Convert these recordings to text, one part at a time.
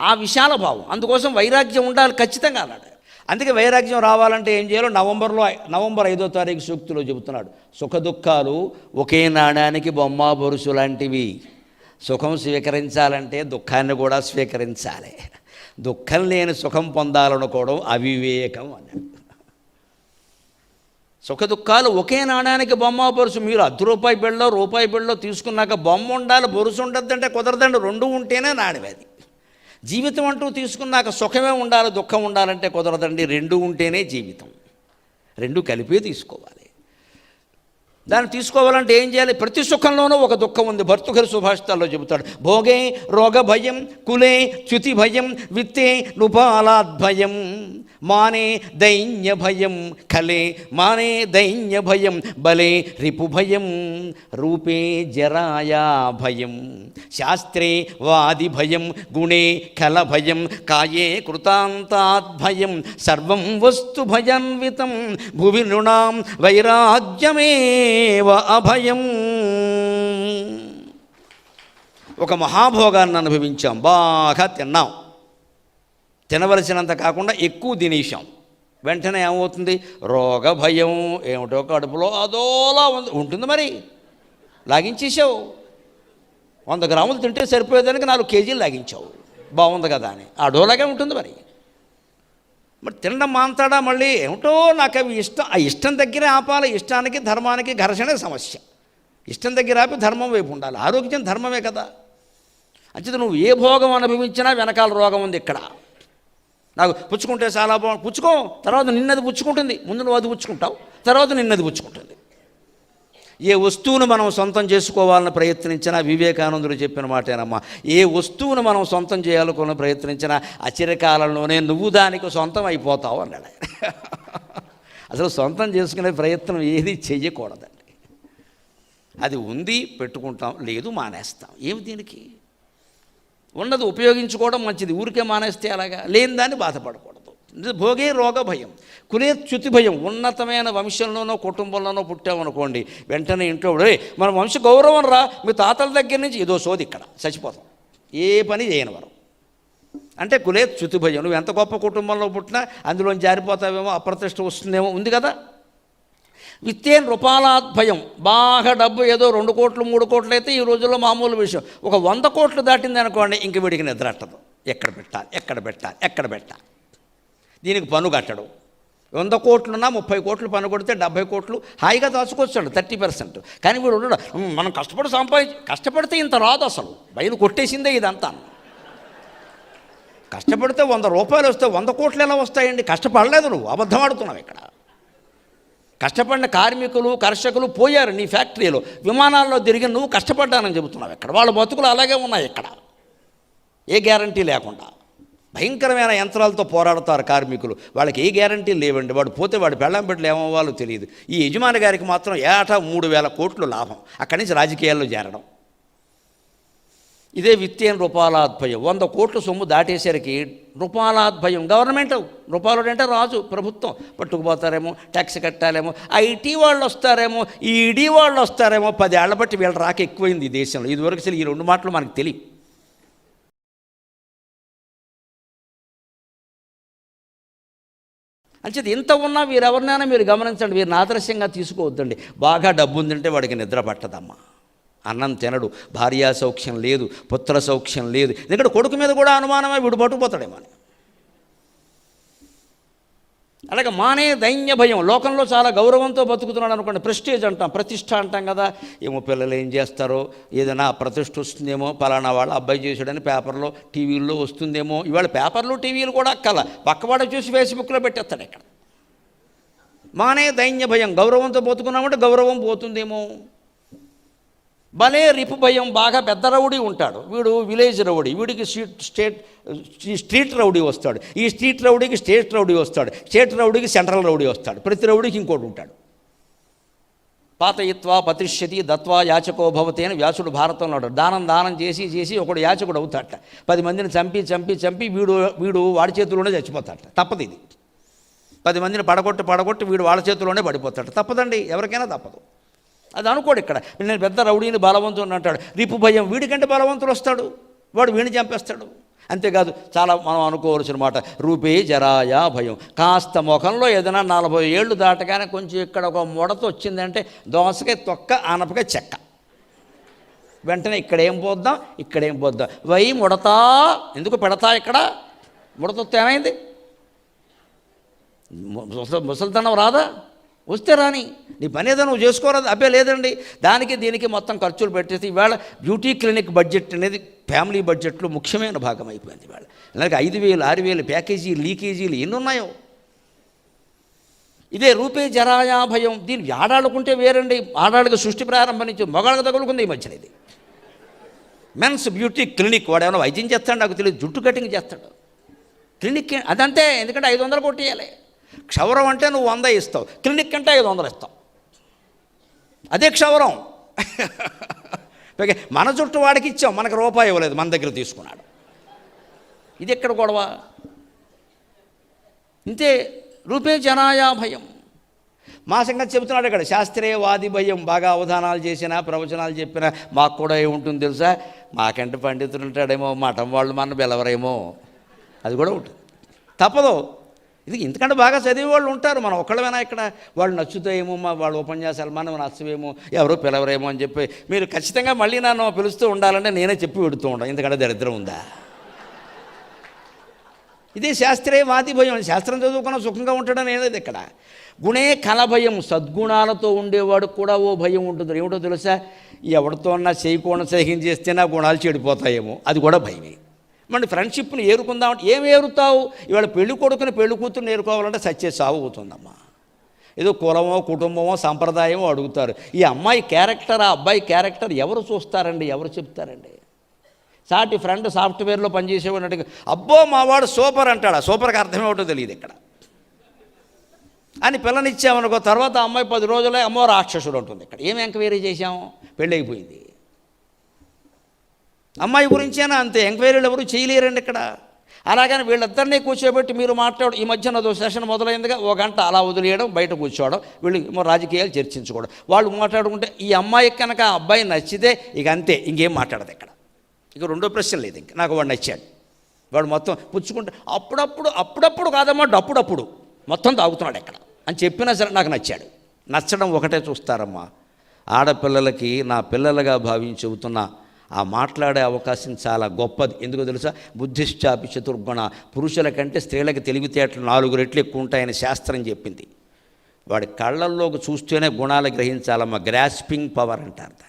ఆ విశాల భావం. అందుకోసం వైరాగ్యం ఉండాలి ఖచ్చితంగా అన్నాడు. అందుకే వైరాగ్యం రావాలంటే ఏం చేయాలో నవంబర్లో నవంబర్ ఐదో తారీఖు సూక్తిలో చెబుతున్నాడు. సుఖ దుఃఖాలు ఒకే నాణానికి బొమ్మ బొరుసు లాంటివి. సుఖం స్వీకరించాలంటే దుఃఖాన్ని కూడా స్వీకరించాలి. దుఃఖం లేని సుఖం పొందాలనుకోవడం అవివేకం అన్నాడు. సుఖ దుఃఖాలు ఒకే నాణానికి బొమ్మ బొరుసు. మీరు అర్ధ రూపాయి బిళ్ళలో రూపాయి బిళ్ళలో తీసుకున్నాక బొమ్మ ఉండాలి బొరుసు ఉండద్దంటే కుదరదండి. రెండు ఉంటేనే నాణ్యమది. జీవితం అంటూ తీసుకున్నాక సుఖమే ఉండాలి దుఃఖం ఉండాలంటే కుదరదండి. రెండు ఉంటేనే జీవితం. రెండు కలిపే తీసుకోవాలి. దాన్ని తీసుకోవాలంటే ఏం చేయాలి? ప్రతి సుఖంలోనూ ఒక దుఃఖం ఉంది. భర్తుకరి సుభాషితాల్లో చెబుతాడు భోగే రోగ భయం కులే చ్యుతి భయం విత్తే నుపాలాద్ భయం మానే దైన్య భయం కలే మానే దైన్య భయం బలే రిపు భయం రూపే జరాయా భయం శాస్త్రే వాది భయం గుణే కల భయం కాయే కృతాంతాద్ భయం సర్వం వస్తు భయాన్వితం భువి నృణాం వైరాగ్యమే అభయం. ఒక మహాభోగాన్ని అనుభవించాం బాగా తిన్నాం. తినవలసినంత కాకుండా ఎక్కువ తినేసాం వెంటనే ఏమవుతుంది? రోగ భయం ఏమిటో కడుపులో అదోలా ఉంది. ఉంటుంది మరి. లాగించేసావు వంద గ్రాములు తింటే సరిపోయేదానికి నాలుగు కేజీలు లాగించావు. బాగుంది కదా అని. అడోలాగే ఉంటుంది మరి. మరి తినడం మాంతాడా మళ్ళీ? ఏమిటో నాకు అవి ఇష్టం ఆ ఇష్టం దగ్గరే ఆపాలి ఇష్టానికి ధర్మానికి ఘర్షణ సమస్య. ఇష్టం దగ్గర ఆపి ధర్మం వైపు ఉండాలి. ఆరోగ్యం ధర్మమే కదా. అంచేత నువ్వు ఏ భోగం అనుభవించినా వెనకాల రోగం ఉంది ఇక్కడ. నాకు పుచ్చుకుంటే చాలా బాగుంది పుచ్చుకో తర్వాత నిన్నది పుచ్చుకుంటుంది. ముందు నువ్వు అది పుచ్చుకుంటావు తర్వాత నిన్నది పుచ్చుకుంటుంది. ఏ వస్తువును మనం సొంతం చేసుకోవాలని ప్రయత్నించినా వివేకానందుడు చెప్పిన మాటేనమ్మా. ఏ వస్తువును మనం సొంతం చేయాలనుకున్న ప్రయత్నించినా అచిరకాలంలోనే నువ్వు దానికి సొంతం అయిపోతావు అన్నాడు అసలు సొంతం చేసుకునే ప్రయత్నం ఏది చెయ్యకూడదండి. అది ఉంది పెట్టుకుంటాం లేదు మానేస్తాం. ఏమి దీనికి? ఉన్నది ఉపయోగించుకోవడం మంచిది. ఊరికే మానేస్తే అలాగా లేని దాన్ని బాధపడకూడదు. భోగే రోగ భయం కులే చ్యుతి భయం. ఉన్నతమైన వంశంలోనో కుటుంబంలోనో పుట్టామనుకోండి వెంటనే ఇంట్లో "రే, మన వంశ గౌరవం రా మీ తాతల దగ్గర నుంచి ఏదో సోది ఇక్కడ చచ్చిపోతాం. ఏ పని చేయని వరం. అంటే కులే చ్యుతి భయం. నువ్వు ఎంత గొప్ప కుటుంబంలో పుట్టినా అందులో జారిపోతావేమో అప్రతిష్ట వస్తుందేమో ఉంది కదా? విత్తేన్ రూపాలాత్ భయం. బాగా డబ్బు ఏదో రెండు కోట్లు మూడు కోట్లు అయితే ఈ రోజుల్లో మామూలు విషయం. ఒక వంద కోట్లు దాటింది అనుకోండి ఇంక వీడికి నిద్ర అట్టదు ఎక్కడ పెట్టాలి ఎక్కడ పెట్టాలి ఎక్కడ పెట్టాలి. దీనికి పన్ను కట్టడు. వంద కోట్లున్నా ముప్పై కోట్లు పన్ను కొడితే డెబ్బై కోట్లు హాయిగా దాచుకొచ్చాడు థర్టీ పర్సెంట్. కానీ వీడు ఉండడు. మనం కష్టపడి సంపాదించి కష్టపడితే ఇంత రాదు అసలు. బయలు కొట్టేసిందే ఇదంతా. కష్టపడితే వంద రూపాయలు వస్తే వంద కోట్లు ఎలా వస్తాయండి? కష్టపడలేదు నువ్వు. అబద్ధం ఆడుతున్నావు ఇక్కడ. కష్టపడిన కార్మికులు కర్షకులు పోయారు నీ ఫ్యాక్టరీలో. విమానాల్లో తిరిగి నువ్వు కష్టపడ్డానని చెబుతున్నావు ఇక్కడ. వాళ్ళ బతుకులు అలాగే ఉన్నాయి ఇక్కడ. ఏ గ్యారంటీ లేకుండా. భయంకరమైన యంత్రాలతో పోరాడతారు కార్మికులు. వాళ్ళకి ఏ గ్యారంటీ లేవండి. వాడు పోతే వాడు పెళ్ళం బిడ్డలు ఏమవ్వాలో తెలియదు. ఈ యజమాని గారికి మాత్రం ఏటా మూడు వేల కోట్లు లాభం. అక్కడి నుంచి రాజకీయాల్లో చేరడం. ఇదే విత్తేన్ రూపాలాద్భయం. వంద కోట్ల సొమ్ము దాటేసరికి రూపాలాద్భయం. గవర్నమెంట్ రూపాలు అంటే రాజు ప్రభుత్వం. పట్టుకుపోతారేమో ట్యాక్స్ కట్టాలేమో ఐటీ వాళ్ళు వస్తారేమో ఈడీ వాళ్ళు వస్తారేమో. పదేళ్ళ బట్టి వీళ్ళ రాక ఎక్కువైంది ఈ దేశంలో. ఇదివరకు అసలు ఈ రెండు మాటలు మనకు తెలియదు అంచేది ఇంత ఉన్నా వీరెవరినైనా మీరు గమనించండి వీరిని ఆదర్శంగా తీసుకోవద్దండి. బాగా డబ్బు ఉందంటే వాడికి నిద్ర పట్టదమ్మా. అన్నం తినడు భార్యా సౌఖ్యం లేదు పుత్ర సౌఖ్యం లేదు. ఎందుకంటే కొడుకు మీద కూడా అనుమానమే వీడు పట్టుకుపోతాడేమో అని. అలాగే మానే దైన్య భయం. లోకంలో చాలా గౌరవంతో బతుకుతున్నాడు అనుకోండి ప్రెస్టేజ్ అంటాం ప్రతిష్ట అంటాం కదా. ఏమో పిల్లలు ఏం చేస్తారో ఏదైనా ప్రతిష్ట వస్తుందేమో పలానా వాళ్ళు అబ్బాయి చేసాడని పేపర్లో టీవీల్లో వస్తుందేమో. ఇవాళ పేపర్లు టీవీలు కూడా అక్కల పక్కవాడ చూసి ఫేస్బుక్లో పెట్టేస్తాడు ఇక్కడ. మానే దైన్య భయం. గౌరవంతో బతుకున్నామంటే గౌరవం పోతుందేమో. భలే రిపు భయం బాగా పెద్ద రౌడీ ఉంటాడు. వీడు విలేజ్ రౌడీ వీడికి స్ట్రీట్ స్టేట్ స్ట్రీట్ రౌడీ వస్తాడు. ఈ స్ట్రీట్ రౌడీకి స్టేట్ రౌడీ వస్తాడు. స్టేట్ రౌడీకి సెంట్రల్ రౌడీ వస్తాడు. ప్రతి రౌడీకి ఇంకోటి ఉంటాడు. పాతయిత్వా పతిష్యతి దత్వా యాచకో భవతి అని వ్యాసుడు భారతంలో ఉంటాడు దానం దానం చేసి చేసి ఒకడు యాచకుడు అవుతాడట. పది మందిని చంపి చంపి చంపి వీడు వీడు వాడి చేతిలోనే చచ్చిపోతాడట. తప్పదు ఇది పది మందిని పడగొట్టి పడగొట్టి వీడు వాళ్ళ చేతిలోనే పడిపోతాడు తప్పదండి. ఎవరికైనా తప్పదు. అది అనుకోడు ఇక్కడ. నేను పెద్ద రౌడీని బలవంతుడు అంటాడు. రిపు భయం వీడికంటే బలవంతుడు వస్తాడు. వాడు వీణి చంపేస్తాడు. అంతేకాదు చాలా మనం అనుకోవలసిన మాట. రూపే జరాయా భయం. కాస్త ముఖంలో ఏదైనా నలభై ఏళ్ళు దాటగానే కొంచెం ఇక్కడ ఒక ముడత వచ్చిందంటే దోసకాయ తొక్క ఆనపకాయ చెక్క. వెంటనే ఇక్కడేం పోద్దాం ఇక్కడేం పోద్దాం. వై ముడతా? ఎందుకు పెడతా ఇక్కడ? ముడత ఏమైంది? రాదా? వస్తే రాని. నీ పని ఏదో నువ్వు చేసుకోరాదు అబ్బే లేదండి. దానికి దీనికి మొత్తం ఖర్చులు పెట్టేసి ఇవాళ బ్యూటీ క్లినిక్ బడ్జెట్ అనేది ఫ్యామిలీ బడ్జెట్లో ముఖ్యమైన భాగం అయిపోయింది ఇవాళ. అలాగే ఐదు వేలు ఆరు వేలు ప్యాకేజీలు లీకేజీలు ఎన్ని ఉన్నాయో. ఇదే రూపే జరాయా భయం. దీన్ని ఆడాడుకుంటే వేరండి. ఆడాళ్ళకి సృష్టి ప్రారంభం నుంచి మగాళ్ళకి తగులుకుంది ఈ మధ్యన ఇది. మెన్స్ బ్యూటీ క్లినిక్ వాడు ఏమైనా వైద్యం చేస్తాడు? నాకు తెలియదు. జుట్టు కటింగ్ చేస్తాడు. క్లినిక్ అదంతే. ఎందుకంటే ఐదు వందలు కొట్టేయాలి. క్షవరం అంటే నువ్వు వంద ఇస్తావు. క్లినిక్ అంటే ఐదు వందలు ఇస్తావు. అదే క్షవరం మన చుట్టూ వాడికి ఇచ్చాం మనకు రూపాయి ఇవ్వలేదు మన దగ్గర తీసుకున్నాడు. ఇది ఎక్కడ గొడవ? ఇంతే రూపే జనాయా భయం. మా సంగతి చెబుతున్నాడు ఇక్కడ శాస్త్రీయవాది భయం బాగా అవధానాలు చేసినా ప్రవచనాలు చెప్పినా మాకు కూడా ఏముంటుంది తెలుసా? మాకంటే పండితులు ఉంటాడేమో మఠం వాళ్ళు మన బెలవరేమో. అది కూడా ఉంటుంది తప్పదు. ఇది ఇంతకంటే బాగా చదివే వాళ్ళు ఉంటారు. మనం ఒక్కళ్ళమైనా ఇక్కడ వాళ్ళు నచ్చుతాయేమో మా వాళ్ళ ఉపన్యాసాలు మనం నచ్చవేమో ఎవరో పిలవరేమో అని చెప్పి మీరు ఖచ్చితంగా మళ్ళీ నన్ను పిలుస్తూ ఉండాలంటే నేనే చెప్పి పెడుతూ ఉంటాను ఇంతకంటే దరిద్రం ఉందా? ఇదే శాస్త్రీయవాది భయం. శాస్త్రం చదువుకున్న సుఖంగా ఉంటాడని ఏదైతే ఇక్కడ. గుణే కల భయం సద్గుణాలతో ఉండేవాడు కూడా ఓ భయం ఉంటుంది. ఏమిటో తెలుసా? ఎవరితో అన్నా చేయకుండా సహించేస్తే నా గుణాలు చెడిపోతాయేమో. అది కూడా భయమే. మన ఫ్రెండ్షిప్ని ఏరుకుందామంటే ఏం ఏరుతావు? ఇవాళ పెళ్ళి కొడుకుని పెళ్ళి కూతురుని ఏరుకోవాలంటే సచ్చే సాగు అవుతుందమ్మా. ఏదో కులమో కుటుంబమో సంప్రదాయమో అడుగుతారు. ఈ అమ్మాయి క్యారెక్టర్ ఆ అబ్బాయి క్యారెక్టర్ ఎవరు చూస్తారండి? ఎవరు చెప్తారండి? సాటి ఫ్రెండ్ సాఫ్ట్వేర్లో పనిచేసేవాడినట్టుగా అబ్బో మావాడు సూపర్ అంటాడు? ఆ సూపర్కి అర్థమేమిటో తెలియదు ఇక్కడ. అని పిల్లనిచ్చామనుకో తర్వాత అమ్మాయి పది రోజులే అమ్మో రాక్షసుడు ఉంటుంది ఇక్కడ. ఏం ఎంక్వైరీ చేశాము పెళ్ళైపోయింది. అమ్మాయి గురించేనా అంతే? ఎంక్వైరీలు ఎవరు చేయలేరండి ఇక్కడ. అలాగని వీళ్ళిద్దరినీ కూర్చోబెట్టి మీరు మాట్లాడు ఈ మధ్యన అదో సెషన్ మొదలైందిగా ఓ గంట అలా వదిలేయడం బయట కూర్చోవడం వీళ్ళు రాజకీయాలు చర్చించుకోవడం. వాళ్ళు మాట్లాడుకుంటే ఈ అమ్మాయికి కనుక ఆ అబ్బాయి నచ్చితే ఇక అంతే ఇంకేం మాట్లాడదు ఇక్కడ. ఇక రెండో ప్రశ్న లేదు ఇంక. నాకు వాడు నచ్చాడు. వాడు మొత్తం పుచ్చుకుంటే అప్పుడప్పుడు అప్పుడప్పుడు కాదమ్మా అప్పుడప్పుడు మొత్తం తాగుతున్నాడు ఇక్కడ. అని చెప్పినా సరే నాకు నచ్చాడు. నచ్చడం ఒకటే చూస్తారమ్మా. ఆడపిల్లలకి నా పిల్లలుగా భావించి చెబుతున్నా ఆ మాట్లాడే అవకాశం చాలా గొప్పది. ఎందుకు తెలుసా? బుద్ధిశ్చాపి చతుర్గుణ. పురుషుల కంటే స్త్రీలకు తెలివితేటలు నాలుగు రెట్లు ఎక్కువ ఉంటాయని శాస్త్రం చెప్పింది. వాడి కళ్ళల్లోకి చూస్తేనే గుణాలు గ్రహించాలమ్మ. గ్రాస్పింగ్ పవర్ అంటారు దాన్ని.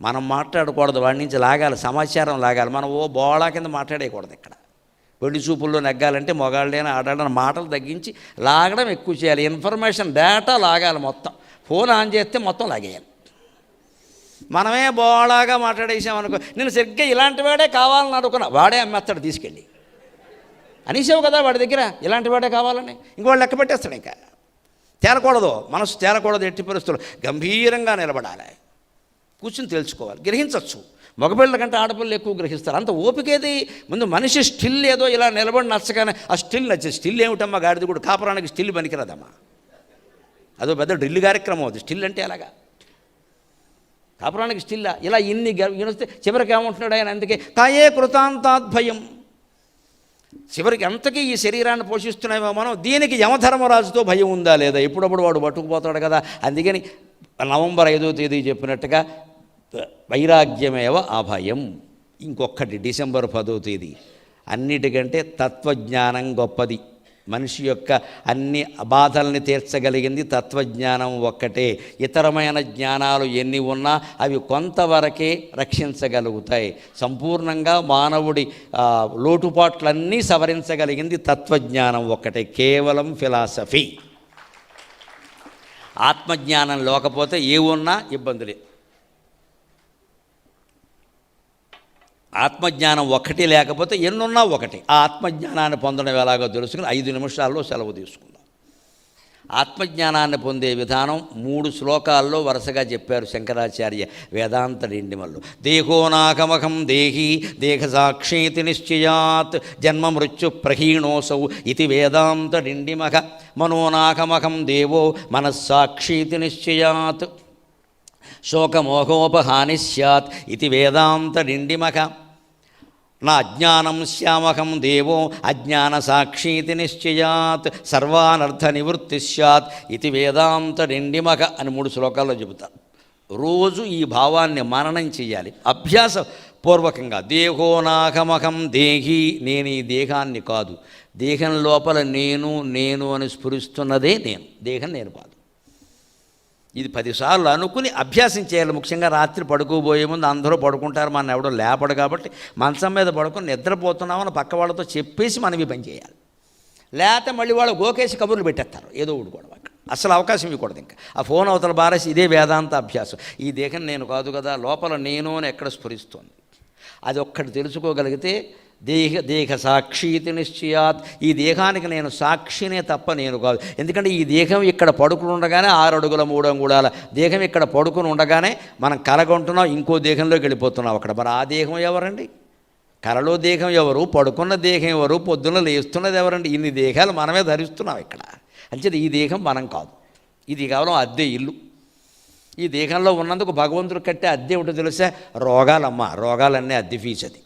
మనం మాట్లాడకూడదు. వాడి నుంచి లాగాలి. సమాచారం లాగాలి. మనం ఓ బోళా కింద మాట్లాడేయకూడదు ఇక్కడ. పెళ్ళి చూపుల్లో నెగ్గాలంటే మొగాళ్ళైనా ఆడాలని మాటలు తగ్గించి లాగడం ఎక్కువ చేయాలి. ఇన్ఫర్మేషన్ డేటా లాగాలి మొత్తం. ఫోన్ ఆన్ చేస్తే మొత్తం లాగేయాలి. మనమే బోళాగా మాట్లాడేసామనుకో నేను సరిగ్గా ఇలాంటి వాడే కావాలని అనుకున్నా వాడే అమ్మేస్తాడు తీసుకెళ్ళి. అనేసావు కదా వాడి దగ్గర ఇలాంటి వాడే కావాలని? ఇంకోళ్ళు లెక్క పెట్టేస్తాడు ఇంకా. తేలకూడదు మనసు తేలకూడదు ఎట్టి పరిస్థితులు గంభీరంగా నిలబడాలి. కూర్చుని తెలుసుకోవాలి గ్రహించవచ్చు మగపిల్లల కంటే ఆడపిల్లలు ఎక్కువ గ్రహిస్తారు. అంత ఓపికేది? ముందు మనిషి స్టిల్ ఏదో ఇలా నిలబడి నచ్చగానే ఆ స్టిల్ నచ్చే స్టిల్ ఏమిటమ్మా గాడిది కూడా కాపురానికి స్టిల్ పనికిరాదమ్మా. అదో పెద్ద డ్రిల్ కార్యక్రమం అది స్టిల్ అంటే ఎలాగా? కాపురానికి స్టిల్లా ఇలా ఇన్ని వినిస్తే చివరికి ఏమంటున్నాడు ఆయన? అందుకే తాయే కృతాంతాద్భయం. చివరికి ఎంతకీ ఈ శరీరాన్ని పోషిస్తున్నామో మనం దీనికి యమధర్మరాజుతో భయం ఉందా లేదా? ఎప్పుడప్పుడు వాడు పట్టుకుపోతాడు కదా. అందుకని నవంబర్ ఐదో తేదీ చెప్పినట్టుగా వైరాగ్యమేవ ఆ భయం ఇంకొకటి డిసెంబర్ పదో తేదీ. అన్నిటికంటే తత్వజ్ఞానం గొప్పది. మనిషి యొక్క అన్ని బాధల్ని తీర్చగలిగింది తత్వజ్ఞానం ఒక్కటే. ఇతరమైన జ్ఞానాలు ఎన్ని ఉన్నా అవి కొంతవరకే రక్షించగలుగుతాయి. సంపూర్ణంగా మానవుడి లోటుపాట్లన్నీ సవరించగలిగింది తత్వజ్ఞానం ఒక్కటే. కేవలం ఫిలాసఫీ. ఆత్మజ్ఞానం లేకపోతే ఏ ఉన్నా ఇబ్బందులే ఆత్మజ్ఞానం ఒకటి లేకపోతే ఎన్నున్నా ఒకటి. ఆ ఆత్మజ్ఞానాన్ని పొందడం ఎలాగో తెలుసుకుని ఐదు నిమిషాల్లో సెలవు తీసుకుందాం. ఆత్మజ్ఞానాన్ని పొందే విధానం మూడు శ్లోకాల్లో వరుసగా చెప్పారు శంకరాచార్య వేదాంత డిండిమల్లు దేహోనాకమకం దేహి దేహ సాక్షేతి నిశ్చయాత్ జన్మ మృత్యు ప్రహీణోసౌ ఇది వేదాంత డిండిమఖ మనోనాగమహం దేవో మనస్సాక్షీతి నిశ్చయాత్. శోకమోహోపహాని సత్ ఇది వేదాంత నిండిమక నా అజ్ఞానం శ్యామకం దేవో అజ్ఞాన సాక్షీతి నిశ్చయాత్ సర్వానర్థ నివృత్తి స్యాత్ ఇది వేదాంత రెండిమక అని మూడు శ్లోకాల్లో చెబుతారు రోజు ఈ భావాన్ని మననం చేయాలి అభ్యాస పూర్వకంగా దేహోనాకమకం దేహి నేను ఈ దేహాన్ని కాదు దేహం లోపల నేను నేను అని స్ఫురిస్తున్నదే నేను దేహం నేను కాదు ఇది పదిసార్లు అనుకుని అభ్యాసం చేయాలి. ముఖ్యంగా రాత్రి పడుకోబోయే ముందు అందరూ పడుకుంటారు. మన ఎవడో లేపడు కాబట్టి మంచం మీద పడుకుని నిద్రపోతున్నామని పక్క వాళ్ళతో చెప్పేసి మనం ఈ పని చేయాలి. లేకపోతే మళ్ళీ వాళ్ళు గోకేసి కబుర్లు పెట్టేస్తారు. ఏదో ఒకటి కూడా అక్కడ అసలు అవకాశం ఇవ్వకూడదు ఇంకా. ఆ ఫోన్ అవతల బారేసి ఇదే వేదాంత అభ్యాసం. ఈ దేహం నేను కాదు కదా లోపల నేను అని ఎక్కడ స్ఫురిస్తుంది? అది ఒక్కటి తెలుసుకోగలిగితే దేహ దేహ సాక్షితి నిశ్చయాత్. ఈ దేహానికి నేను సాక్షినే తప్ప నేను కాదు. ఎందుకంటే ఈ దేహం ఇక్కడ పడుకుని ఉండగానే ఆరు అడుగుల మూడు అంగుళాల దేహం ఇక్కడ పడుకుని ఉండగానే మనం కలగొంటున్నాం ఇంకో దేహంలోకి వెళ్ళిపోతున్నాం అక్కడ. మరి ఆ దేహం ఎవరండి? కలలో దేహం ఎవరు? పడుకున్న దేహం ఎవరు? పొద్దున్న లేస్తున్నది ఎవరండి? ఇన్ని దేహాలు మనమే ధరిస్తున్నాం ఇక్కడ. అంచేది ఈ దేహం మనం కాదు. ఇది కేవలం అద్దె ఇల్లు. ఈ దేహంలో ఉన్నందుకు భగవంతుడు కట్టే అద్దె ఒకటి తెలుసా? రోగాలమ్మ. రోగాలన్నీ అద్దె ఫీజు అది.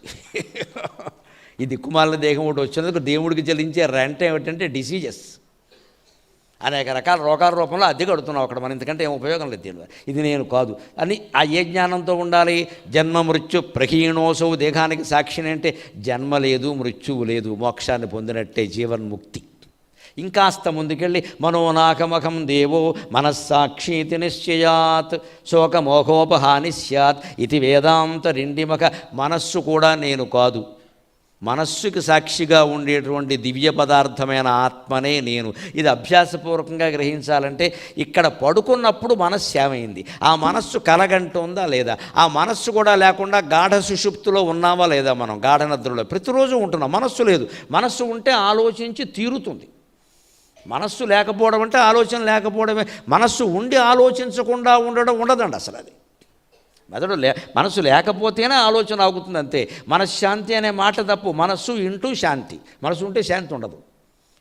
ఈ దిక్కుమాలిన దేహం ఒకటి వచ్చినందుకు దేవుడికి చెల్లించే రెంట్ ఏమిటంటే డిసీజెస్ అనేక రకాల రోగాల రూపంలో అద్దె కడుతున్నావు అక్కడ మనం. ఎందుకంటే ఏం ఉపయోగం లేదు దీనివల్ల ఇది నేను కాదు. అని ఆ ఏ జ్ఞానంతో ఉండాలి? జన్మ మృత్యు ప్రహీణోసవు దేహానికి సాక్షిని అంటే జన్మ లేదు మృత్యువు లేదు మోక్షాన్ని పొందినట్టే జీవన్ముక్తి. ఇంకాస్త ముందుకెళ్ళి మనోనాకమకం దేవో మనస్సాక్షీతి నిశ్చయాత్ శోకమోహోపహాని స్యాత్. ఇది వేదాంత రెండిమక మనస్సు కూడా నేను కాదు. మనస్సుకి సాక్షిగా ఉండేటువంటి దివ్య పదార్థమైన ఆత్మనే నేను. ఇది అభ్యాసపూర్వకంగా గ్రహించాలంటే ఇక్కడ పడుకున్నప్పుడు మనస్సు ఏమైంది ఆ మనస్సు కలగంటుందా లేదా? ఆ మనస్సు కూడా లేకుండా గాఢ సుషుప్తిలో ఉన్నామా లేదా మనం? గాఢ నిద్రలో. ప్రతిరోజు ఉంటున్నాం. మనస్సు లేదు. మనస్సు ఉంటే ఆలోచించి తీరుతుంది. మనస్సు లేకపోవడం అంటే ఆలోచన లేకపోవడమే. మనస్సు ఉండి ఆలోచించకుండా ఉండడం ఉండదండి అసలు అది. మెదడు లే మనసు లేకపోతేనే ఆలోచన ఆగుతుంది అంతే. మనశ్శాంతి అనే మాట తప్పు. మనస్సు ఇంటూ శాంతి. మనసు ఉంటే శాంతి ఉండదు.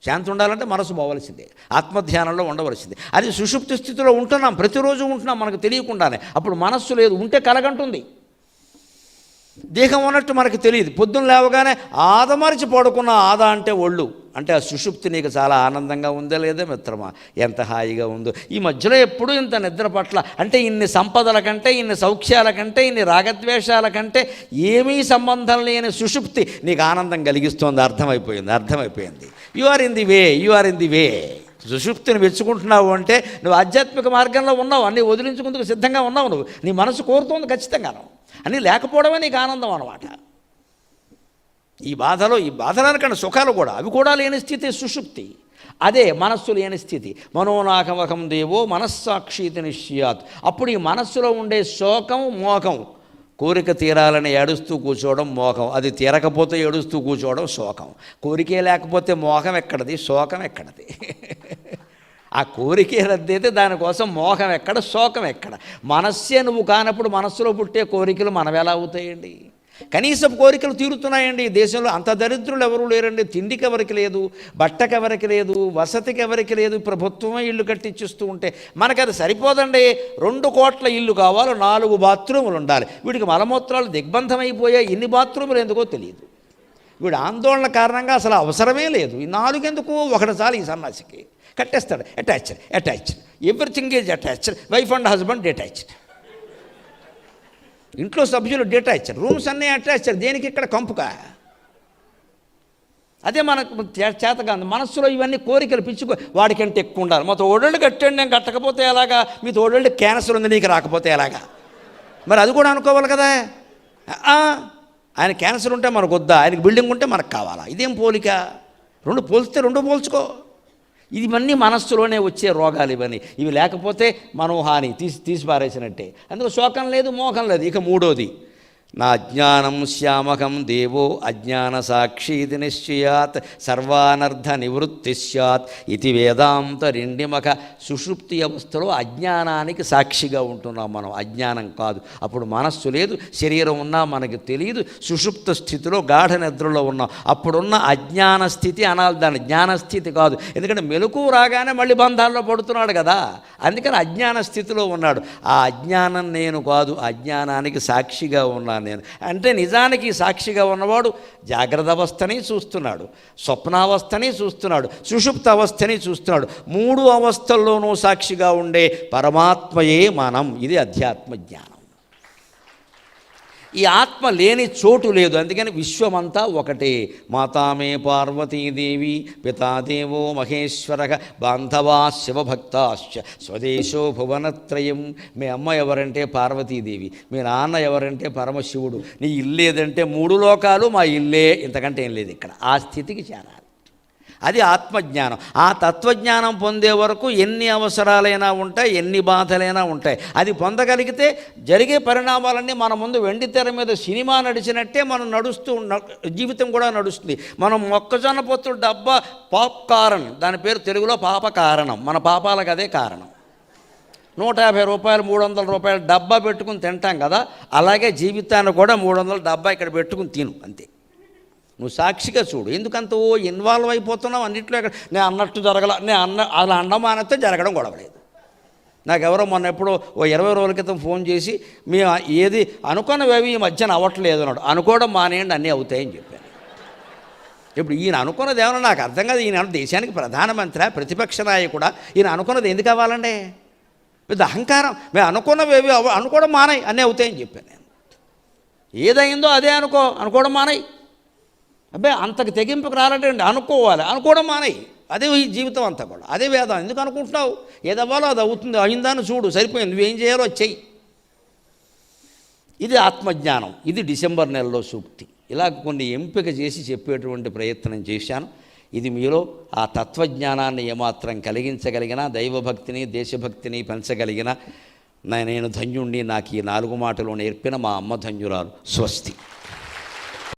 శాంతి ఉండాలంటే మనసు పోవలసిందే. ఆత్మధ్యానంలో ఉండవలసిందే. అది సుషుప్తి స్థితిలో ఉంటున్నాం. ప్రతిరోజు ఉంటున్నాం మనకు తెలియకుండానే. అప్పుడు మనస్సు లేదు. ఉంటే కలగంటుంది. దేహం ఉన్నట్టు మనకు తెలియదు. పొద్దున్న లేవగానే ఆదమరిచి పడుకున్న ఆద అంటే ఒళ్ళు. అంటే ఆ సుషుప్తి నీకు చాలా ఆనందంగా ఉందా లేదా మిత్రమా? ఎంత హాయిగా ఉందో. ఈ మధ్యలో ఎప్పుడూ ఇంత నిద్ర పట్ల అంటే ఇన్ని సంపదల కంటే ఇన్ని సౌఖ్యాల కంటే ఇన్ని రాగద్వేషాల కంటే ఏమీ సంబంధం లేని సుషుప్తి నీకు ఆనందం కలిగిస్తోంది. అర్థమైపోయింది అర్థమైపోయింది. You are in the way you are in the way సుషుప్తిని మెచ్చుకుంటున్నావు అంటే నువ్వు ఆధ్యాత్మిక మార్గంలో ఉన్నావు. అన్నీ వదిలించుకుందుకు సిద్ధంగా ఉన్నావు నువ్వు. నీ మనసు కోరుతోంది ఖచ్చితంగాను. అని లేకపోవడమే నీకు ఆనందం అన్నమాట. ఈ బాధలో ఈ బాధలనకన్నా సుఖాలు కూడా. అవి కూడా లేని స్థితి సుషుప్తి. అదే మనస్సు లేని స్థితి. మనోనాకమకం దేవో మనస్సాక్షితి నిశ్చయాత్ అప్పుడు ఈ మనస్సులో ఉండే శోకం మోకం కోరిక తీరాలని ఏడుస్తూ కూర్చోవడం మోకం అది తీరకపోతే ఏడుస్తూ కూర్చోవడం శోకం. కోరికే లేకపోతే మోహం ఎక్కడది? శోకం ఎక్కడది? ఆ కోరికే రద్దయితే దానికోసం మోహం ఎక్కడ శోకం ఎక్కడ? మనస్సే నువ్వు కానప్పుడు మనస్సులో పుట్టే కోరికలు మనవెలా అవుతాయండి? కనీసం కోరికలు తీరుతున్నాయండి. ఈ దేశంలో అంత దరిద్రులు ఎవరు లేరండి. తిండికి ఎవరికి లేదు బట్టకి ఎవరికి లేదు వసతికి ఎవరికి లేదు ప్రభుత్వమే ఇల్లు కట్టించిస్తూ ఉంటే మనకు అది సరిపోదండి. రెండు కోట్ల ఇల్లు కావాలి నాలుగు బాత్రూములు ఉండాలి. వీడికి మలమూత్రాలు దిగ్బంధమైపోయాయి. ఇన్ని బాత్రూములు ఎందుకో తెలియదు. వీడు ఆందోళన కారణంగా అసలు అవసరమే లేదు. ఈ నాలుగెందుకు? ఒకటి చాలు ఈ సన్నాసికి కట్టేస్తాడు. Attached attached everything is attached wife and husband detached ఇంట్లో సభ్యులు డిటాచ్డ్ రూమ్స్ అన్నీ అటాచ్డ్ దేనికి ఇక్కడ కంపుక? అదే మనకు చేతగా ఉంది మనస్సులో ఇవన్నీ కోరికలు పిచ్చుకో వాడికంటే ఎక్కువ ఉండాలి. మా తోడళ్ళు కట్టండి నేను కట్టకపోతే ఎలాగా? మీ తోడళ్ళు క్యాన్సర్ ఉంది నీకు రాకపోతే ఎలాగా? మరి అది కూడా అనుకోవాలి కదా? ఆయన క్యాన్సర్ ఉంటే మనకు వద్దా? ఆయనకి బిల్డింగ్ ఉంటే మనకు కావాలా? ఇదేం పోలిక? రెండు పోల్చితే రెండు పోల్చుకో. ఇవన్నీ మనస్సులోనే వచ్చే రోగాలు ఇవన్నీ. ఇవి లేకపోతే మనోహాని తీసి తీసి పారేసినట్టే అందుకు శోకం లేదు మోహం లేదు. ఇక మూడోది నా జ్ఞానం శ్యామకం దేవో అజ్ఞాన సాక్షీతి నిశ్చయాత్ సర్వానర్థ నివృత్తి సత్ ఇది వేదాంత రెండిమక సుషుప్తి అవస్థలో అజ్ఞానానికి సాక్షిగా ఉంటున్నాం మనం. అజ్ఞానం కాదు. అప్పుడు మనస్సు లేదు శరీరం ఉన్నా మనకు తెలియదు సుషుప్త స్థితిలో గాఢ నిద్రలో ఉన్నాం. అప్పుడున్న అజ్ఞాన స్థితి అనాలి దాని జ్ఞానస్థితి కాదు. ఎందుకంటే మెలకు రాగానే మళ్ళీ బంధాల్లో పడుతున్నాడు కదా. అందుకని అజ్ఞాన స్థితిలో ఉన్నాడు. ఆ అజ్ఞానం నేను కాదు అజ్ఞానానికి సాక్షిగా ఉన్నాను. చూస్తున్నాను నేను. అంటే నిజానికి సాక్షిగా ఉన్నవాడు జాగ్రత్త అవస్థని చూస్తున్నాడు స్వప్నావస్థని చూస్తున్నాడు సుషుప్త అవస్థని చూస్తున్నాడు. మూడు అవస్థల్లోనూ సాక్షిగా ఉండే పరమాత్మయే మనం. ఇది అధ్యాత్మ జ్ఞానం. ఈ ఆత్మ లేని చోటు లేదు. అందుకని విశ్వమంతా ఒకటే. మాతామే పార్వతీదేవి పితాదేవో మహేశ్వర బాంధవా శివభక్తాశ్చ స్వదేశో భువనత్రయం. మీ అమ్మ ఎవరంటే పార్వతీదేవి మీ నాన్న ఎవరంటే పరమశివుడు. నీ ఇల్లేదంటే మూడు లోకాలు మా ఇల్లే. ఇంతకంటే ఏం లేదు ఇక్కడ. ఆ స్థితికి చేరాలి. అది ఆత్మజ్ఞానం. ఆ తత్వజ్ఞానం పొందే వరకు ఎన్ని అవసరాలైనా ఉంటాయి ఎన్ని బాధలైనా ఉంటాయి. అది పొందగలిగితే జరిగే పరిణామాలన్నీ మన ముందు వెండి తెర మీద సినిమా నడిచినట్టే మనం నడుస్తూ ఉన్న- జీవితం కూడా నడుస్తుంది. మనం మొక్కజొన్న పొత్తు డబ్బా పాప్ కారణం. దాని పేరు తెలుగులో పాప కారణం. మన పాపాలకు అదే కారణం. నూట యాభై రూపాయలు మూడు వందల రూపాయలు డబ్బా పెట్టుకుని తింటాం కదా అలాగే జీవితాన్ని కూడా మూడు వందల డబ్బా ఇక్కడ పెట్టుకుని తిను అంతే. నువ్వు సాక్షిగా చూడు. ఎందుకంత ఓ ఇన్వాల్వ్ అయిపోతున్నావు అన్నింటిలో ఇక్కడ నేను అన్నట్టు జరగల నేను అన్న అలా అన్నమానతో జరగడం గొడవలేదు నాకు ఎవరో మొన్న ఎప్పుడో ఓ ఇరవై రోజుల క్రితం ఫోన్ చేసి మీ ఏది అనుకున్నవేవి ఈ మధ్యన అవ్వట్లేదు అన్నాడు. అనుకోవడం మానేయండి అన్నీ అవుతాయని చెప్పాను. ఇప్పుడు ఈయన అనుకున్నది ఏమన్నా నాకు అర్థం కాదు. ఈయన దేశానికి ప్రధానమంత్రి ప్రతిపక్ష నాయకుడా. ఈయన అనుకున్నది ఎందుకు అవ్వాలండి? పెద్ద అహంకారం. మేము అనుకున్నవేవి అనుకోవడం మానాయి అన్నీ అవుతాయని చెప్పాను నేను. ఏదైందో అదే అనుకో అనుకోవడం మానాయి. అబ్బాయి అంతకు తెగింపుకు రాలటండి అనుకోవాలి. అనుకోవడం మానేయి. అదే ఈ జీవితం అంతా కూడా. అదే వేదం. ఎందుకు అనుకుంటున్నావు? ఏదవ్వాలో అది అవుతుంది. అయిందని చూడు. సరిపోయింది. నువ్వేం చేయాలో చెయ్యి. ఇది ఆత్మజ్ఞానం. ఇది డిసెంబర్ నెలలో సూక్తి. ఇలా కొన్ని ఎంపిక చేసి చెప్పేటువంటి ప్రయత్నం చేశాను. ఇది మీలో ఆ తత్వజ్ఞానాన్ని ఏమాత్రం కలిగించగలిగినా దైవభక్తిని దేశభక్తిని పెంచగలిగిన నా- నేను ధన్యుణ్ణి. నాకు ఈ నాలుగు మాటలు నేర్పిన మా అమ్మ ధన్యురాలు. స్వస్తి.